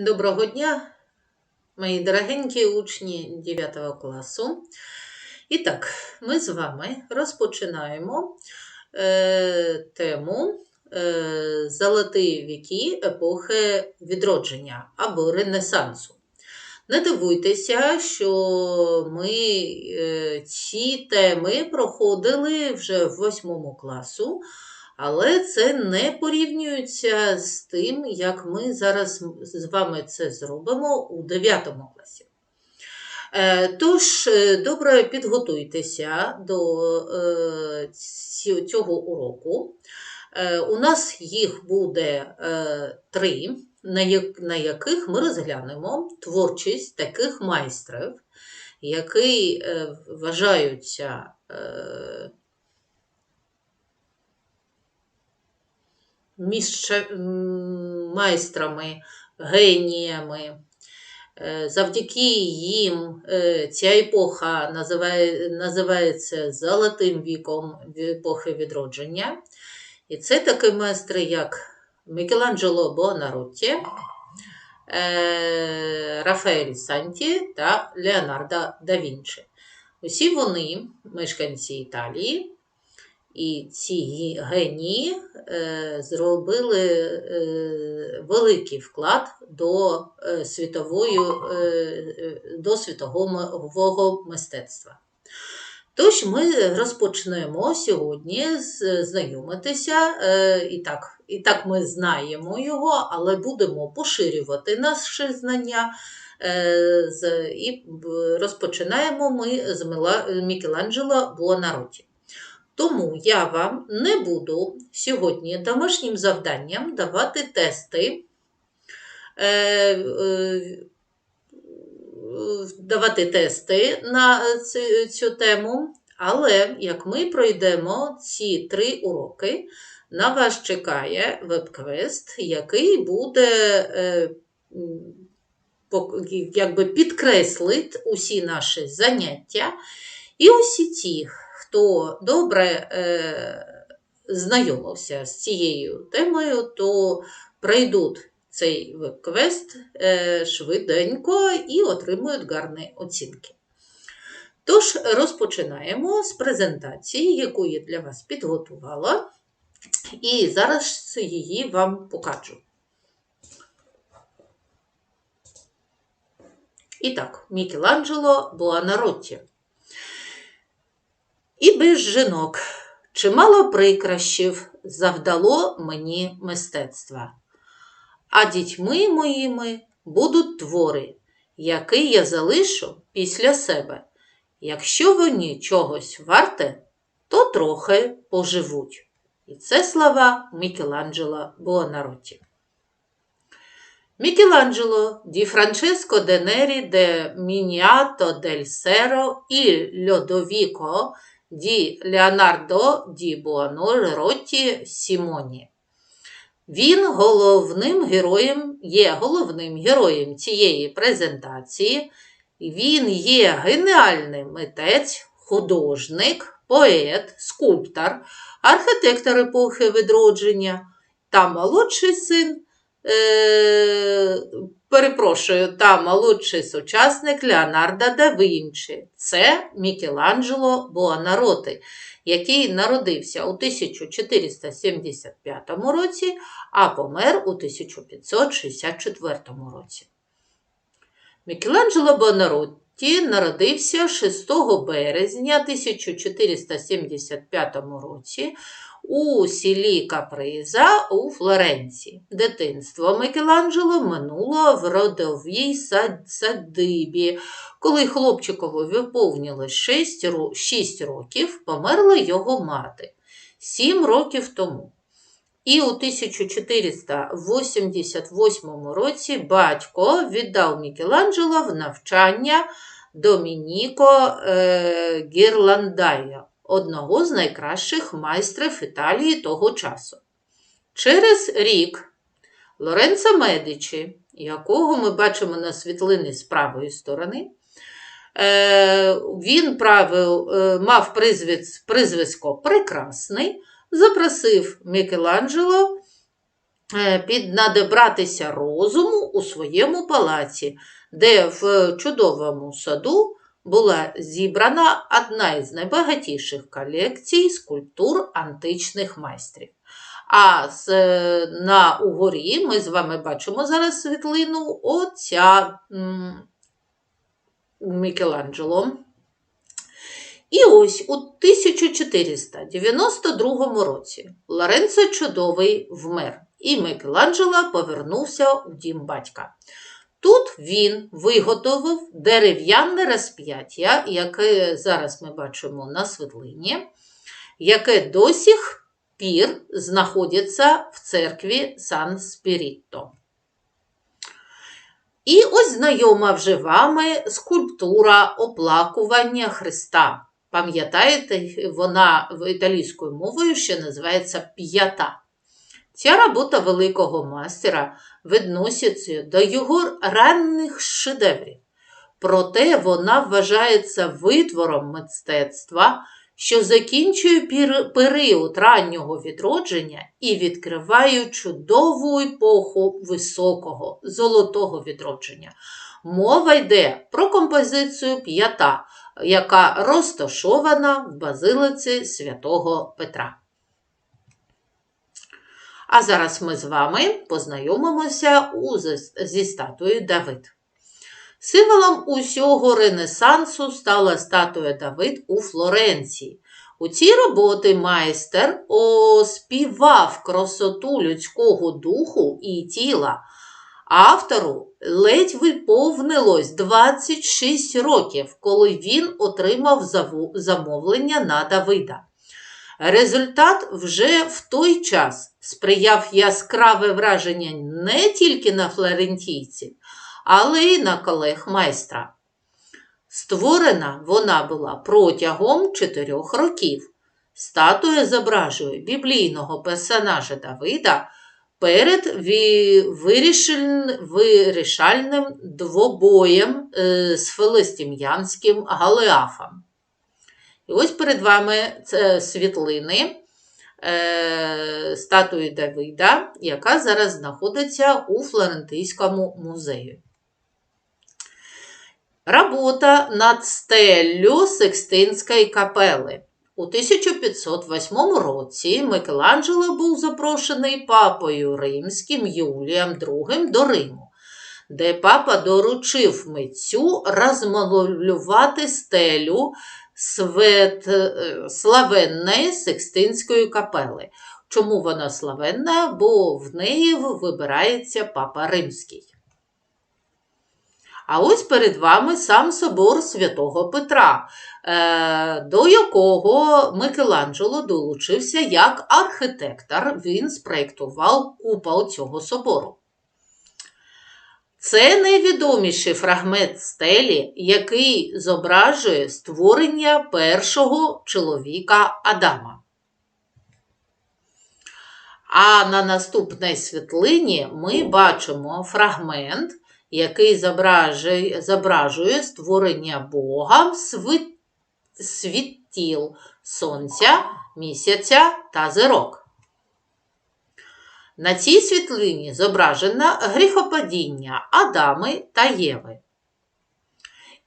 Доброго дня, мої дорогенькі учні 9 класу. І так, ми з вами розпочинаємо е, тему е, Золоті віки епохи відродження або Ренесансу. Не дивуйтеся, що ми е, ці теми проходили вже в 8 класу. Але це не порівнюється з тим, як ми зараз з вами це зробимо у 9 класі. Е, тож, е, добре підготуйтеся до е, цього уроку. У нас їх буде три, на яких ми розглянемо творчість таких майстрів, які вважаються між майстрами, геніями. Е, завдяки їм е, ця епоха називає, називається Золотим віком епохи відродження. І це такі майстри, як Мікеланджело Бонаротті, е, Рафаель Санті та Леонардо да Вінчі. Усі вони мешканці Італії. І ці генії е, зробили е, великий вклад до е, світової, до світового мистецтва. Тож ми розпочнемо сьогодні знайомитися, і так, і так ми знаємо його, але будемо поширювати наші знання. І розпочинаємо ми з Мікеланджело Буонаротті. Тому я вам не буду сьогодні домашнім завданням давати тести, е, е, давати тести на цю, тему, але як ми пройдемо ці три уроки, на вас чекає веб-квест, який буде е, якби підкреслить усі наші заняття і усі ті хто добре е, знайомився з цією темою, то пройдуть цей веб-квест е, швиденько і отримують гарні оцінки. Тож, розпочинаємо з презентації, яку я для вас підготувала, і зараз її вам покажу. І так, Мікеланджело Буанаротті. І без жінок чимало прикращів завдало мені мистецтва. А дітьми моїми будуть твори, які я залишу після себе. Якщо вони чогось варте, то трохи поживуть. І це слова Мікеланджело Буонаротті. Мікеланджело Ді Франческо де Нері де Мініато дель Серо і Льодовіко Ді Леонардо Ді Буанор Ротті Сімоні. Він головним героєм, є головним героєм цієї презентації. Він є геніальний митець, художник, поет, скульптор, архітектор епохи відродження та молодший син Е, перепрошую, та молодший сучасник Леонардо да Вінчі. Це Мікеланджело Буанароти, який народився у 1475 році, а помер у 1564 році. Мікеланджело Буонаротті народився 6 березня 1475 році у селі Каприза у Флоренції. Дитинство Микеланджело минуло в родовій садибі. Коли хлопчикові виповнилось 6, 6 років, померла його мати 7 років тому. І у 1488 році батько віддав Мікеланджело в навчання Домініко е, Гірландая одного з найкращих майстрів Італії того часу. Через рік Лоренцо Медичі, якого ми бачимо на світлині з правої сторони, е, він правив, е, мав призвисько Прекрасний, запросив Мікеланджело е, піднадебратися розуму у своєму палаці, де в чудовому саду була зібрана одна із найбагатіших колекцій скульптур античних майстрів. А на угорі ми з вами бачимо зараз світлину отця Мікеланджело. І ось у 1492 році Лоренцо Чудовий вмер, і Мікеланджело повернувся у дім батька. Тут він виготовив дерев'яне розп'яття, яке зараз ми бачимо на світлині, яке до сих пір знаходиться в церкві Сан Спірітто. І ось знайома вже вами скульптура оплакування Христа. Пам'ятаєте, вона в італійською мовою ще називається п'ята. Ця робота великого мастера відноситься до його ранніх шедеврів. Проте вона вважається витвором мистецтва, що закінчує період раннього відродження і відкриває чудову епоху високого, золотого відродження. Мова йде про композицію п'ята, яка розташована в базилиці святого Петра. А зараз ми з вами познайомимося зі статуєю Давид. Символом усього Ренесансу стала статуя Давид у Флоренції. У цій роботі майстер оспівав красоту людського духу і тіла. Автору ледь виповнилось 26 років, коли він отримав замовлення на Давида. Результат вже в той час сприяв яскраве враження не тільки на флорентійців, але й на колег майстра. Створена вона була протягом чотирьох років. Статуя зображує біблійного персонажа Давида перед вирішальним двобоєм е, з филистим'янським Галеафом. І ось перед вами це світлини е, статуї Давида, яка зараз знаходиться у Флорентийському музеї. Робота над стеллю Секстинської капели. У 1508 році Микеланджело був запрошений папою римським Юлієм II до Риму, де папа доручив митцю розмалювати стелю свет, е, славенної Секстинської капели. Чому вона славенна? Бо в неї вибирається папа римський. А ось перед вами сам собор святого Петра, е, до якого Микеланджело долучився як архітектор, він спроєктував купол цього собору. Це найвідоміший фрагмент стелі, який зображує створення першого чоловіка Адама. А на наступній світлині ми бачимо фрагмент, який зображує, зображує створення Бога світіл сонця, місяця та зирок. На цій світлині зображено гріхопадіння Адами та Єви.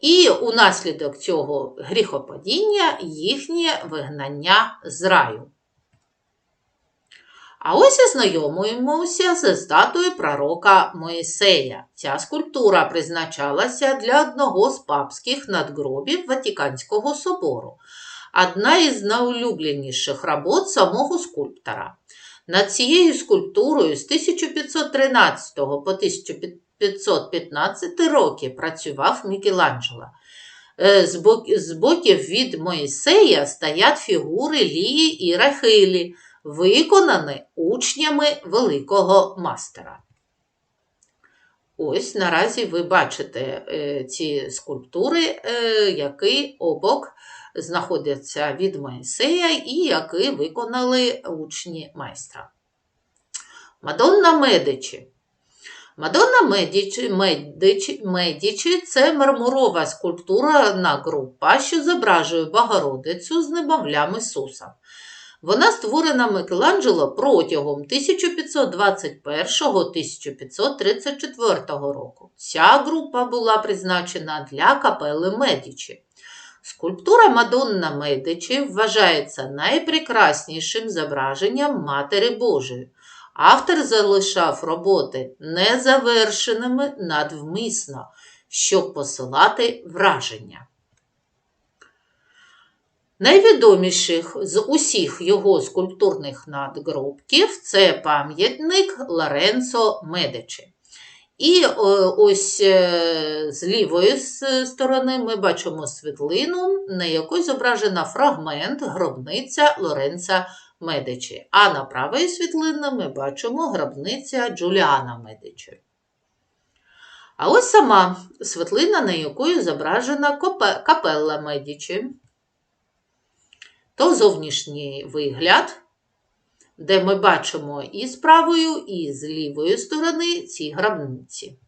І унаслідок цього гріхопадіння їхнє вигнання з раю. А ось ознайомуємося з статуєю пророка Моїсея. Ця скульптура призначалася для одного з папських надгробів Ватиканського собору, одна із найулюбленіших робот самого скульптора. Над цією скульптурою з 1513 по 1515 роки працював Мікеланджело. Е, з боків від Моїсея стоять фігури Лії і Рахилі, виконані учнями великого мастера. Ось наразі ви бачите е, ці скульптури, е, які обок знаходяться від Моїсея і які виконали учні майстра. Мадонна Медичі. Мадонна Медичі, Медичі, Медичі це мармурова скульптура група, що зображує Богородицю з немовлям Ісуса. Вона створена Микеланджело протягом 1521-1534 року. Ця група була призначена для капели Медічі. Скульптура Мадонна Медичі вважається найпрекраснішим зображенням Матері Божої. Автор залишав роботи незавершеними надвмисно, щоб посилати враження. Найвідоміших з усіх його скульптурних надгробків це пам'ятник Лоренцо Медичі. І ось е, з лівої сторони ми бачимо світлину, на якій зображена фрагмент гробниця Лоренца Медичі. А на правій світлині ми бачимо гробниця Джуліана Медичі. А ось сама світлина, на якої зображена капелла Медичі. То зовнішній вигляд, де ми бачимо і з правої, і з лівої сторони ці гробниці.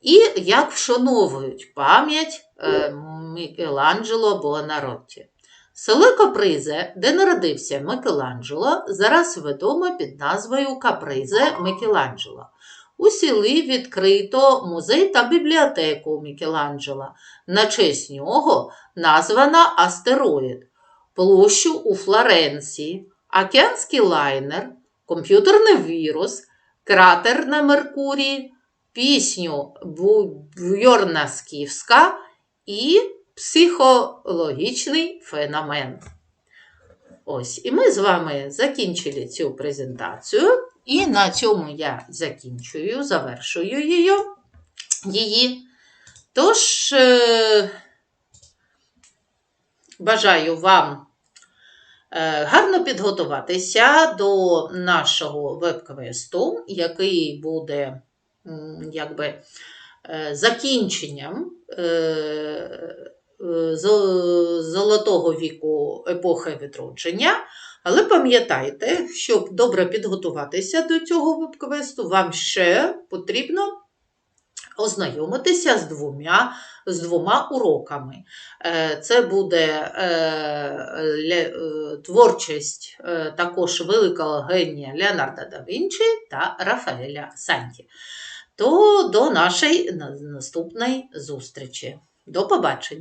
І як вшановують пам'ять е, Мікеланджело Буонаротті. Село Капризе, де народився Микеланджело, зараз відомо під назвою Капризе Микеланджело. У селі відкрито музей та бібліотеку Мікеланджела. На честь нього названа астероїд, площу у Флоренції, океанський лайнер, комп'ютерний вірус, кратер на Меркурії, пісню Бьорна Скіфська і психологічний феномен. Ось, і ми з вами закінчили цю презентацію. І на цьому я закінчую, завершую її. її. Тож, е, бажаю вам гарно підготуватися до нашого веб-квесту, який буде якби, е, закінченням золотого віку епохи відродження. Але пам'ятайте, щоб добре підготуватися до цього веб-квесту, вам ще потрібно ознайомитися з двома з двома уроками. Е, це буде е, е, творчість також великого генія Леонарда да Вінчі та Рафаеля Санті. То до нашої наступної зустрічі. До побачення!